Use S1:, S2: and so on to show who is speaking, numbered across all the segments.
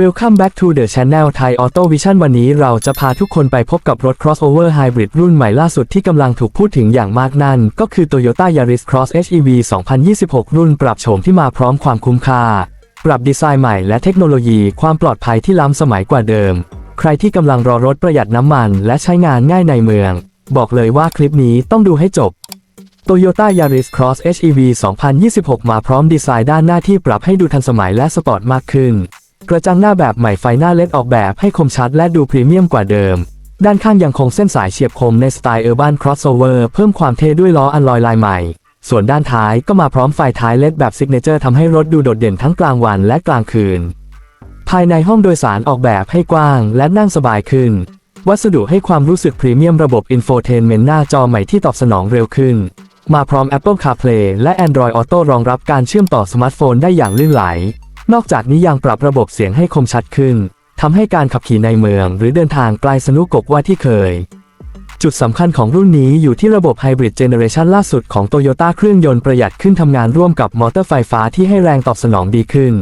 S1: Welcome back to the channel Thai Auto Vision วันนี้เราจะพาทุกคนไปพบกับรถ crossover hybrid รุ่นใหม่ล่าสุดที่กำลังถูกพูดถึงอย่างมากนั่น ก็คือ Toyota Yaris Cross HEV 2026 รุ่นปรับโฉมที่มาพร้อมความคุ้มค่า ปรับดีไซน์ใหม่และเทคโนโลยีความปลอดภัยที่ล้ำสมัยกว่าเดิม ใครที่กำลังรอรถประหยัดน้ำมัน และใช้งานง่ายในเมือง บอกเลยว่าคลิปนี้ต้องดูให้จบ Toyota Yaris Cross HEV 2026 มาพร้อมดีไซน์ด้านหน้าที่ปรับให้ดูทันสมัยและสปอร์ตมากขึ้น กระจังหน้าแบบใหม่ไฟหน้าเล็ดออกแบบให้คมชัดและดูพรีเมียมกว่าเดิม ด้านข้างยังคงเส้นสายเฉียบคมในสไตล์ Urban Crossover เพิ่มความเท่ด้วยล้ออัลลอยลายใหม่ ส่วนด้านท้ายก็มาพร้อมไฟท้ายเล็ดแบบซิกเนเจอร์ทำให้รถดูโดดเด่นทั้งกลางวันและกลางคืน ภายในห้องโดยสารออกแบบให้กว้างและนั่งสบายขึ้น วัสดุให้ความรู้สึกพรีเมียมระบบ Infotainment หน้าจอใหม่ที่ตอบสนองเร็วขึ้น มาพร้อม Apple CarPlay และ Android Auto รองรับการเชื่อมต่อสมาร์ทโฟนได้อย่างลื่นไหล นอกจากนี้ยังปรับระบบเสียงให้คมชัดขึ้นทำให้การขับขี่ในเมือง หรือเดินทางไกลสนุกกว่าที่เคย จุดสำคัญของรุ่นนี้อยู่ที่ระบบไฮบริดเจเนอเรชันล่าสุดของ Toyota เครื่องยนต์ประหยัดขึ้นทำงานร่วมกับมอเตอร์ไฟฟ้าที่ให้แรงตอบสนองดีขึ้น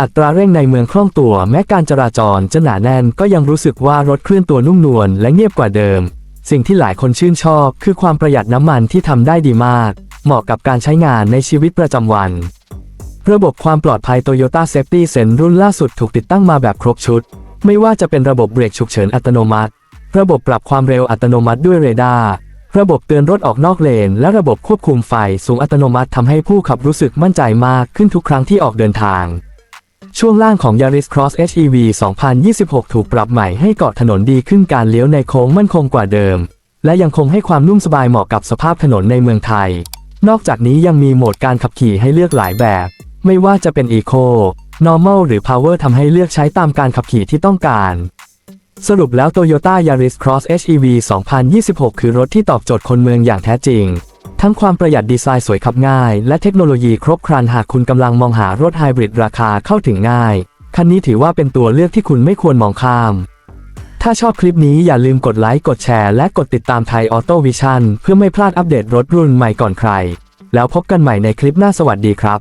S1: อัตราเร่งในเมืองคล่องตัว แม้การจราจรจะหนาแน่นก็ยังรู้สึกว่ารถเคลื่อนตัวนุ่มนวลและเงียบกว่าเดิม สิ่งที่หลายคนชื่นชอบคือความประหยัดน้ำมันที่ทำได้ดีมาก เหมาะกับการใช้งานในชีวิตประจำวัน ระบบความปลอดภัย Toyota Safety Sense รุ่นล่าสุดถูกติดตั้งมาแบบครบชุด ไม่ว่าจะเป็นระบบเบรกฉุกเฉินอัตโนมัติ ระบบปรับความเร็วอัตโนมัติด้วยเรดาร์ระบบเตือนรถออกนอกเลน และระบบควบคุมไฟสูงอัตโนมัติทำให้ผู้ขับรู้สึกมั่นใจมากขึ้นทุกครั้งที่ออกเดินทาง ช่วงล่างของ Yaris Cross HEV 2026 ถูกปรับใหม่ให้เกาะถนนดีขึ้นการเลี้ยวในโค้งมั่นคงกว่าเดิม และยังคงให้ความนุ่มสบายเหมาะกับสภาพถนนในเมืองไทย นอกจากนี้ยังมีโหมดการขับขี่ให้เลือกหลายแบบ ไม่ว่าจะเป็น Eco Normal หรือ Power ทำให้เลือกใช้ตามการขับขี่ที่ต้องการสรุปแล้ว Toyota Yaris Cross HEV 2026 คือรถที่ตอบโจทย์คนเมืองอย่างแท้จริง ทั้งความประหยัดดีไซน์สวยขับง่าย และเทคโนโลยีครบครันหากคุณกำลังมองหารถไฮบริดราคาเข้าถึงง่าย คันนี้ถือว่าเป็นตัวเลือกที่คุณไม่ควรมองข้าม ถ้าชอบคลิปนี้อย่าลืมกดไลค์ กดแชร์ และกดติดตามไทยออโต้วิชั่นเพื่อไม่พลาดอัปเดตรถรุ่นใหม่ก่อนใคร แล้วพบกันใหม่ในคลิปหน้าสวัสดีครับ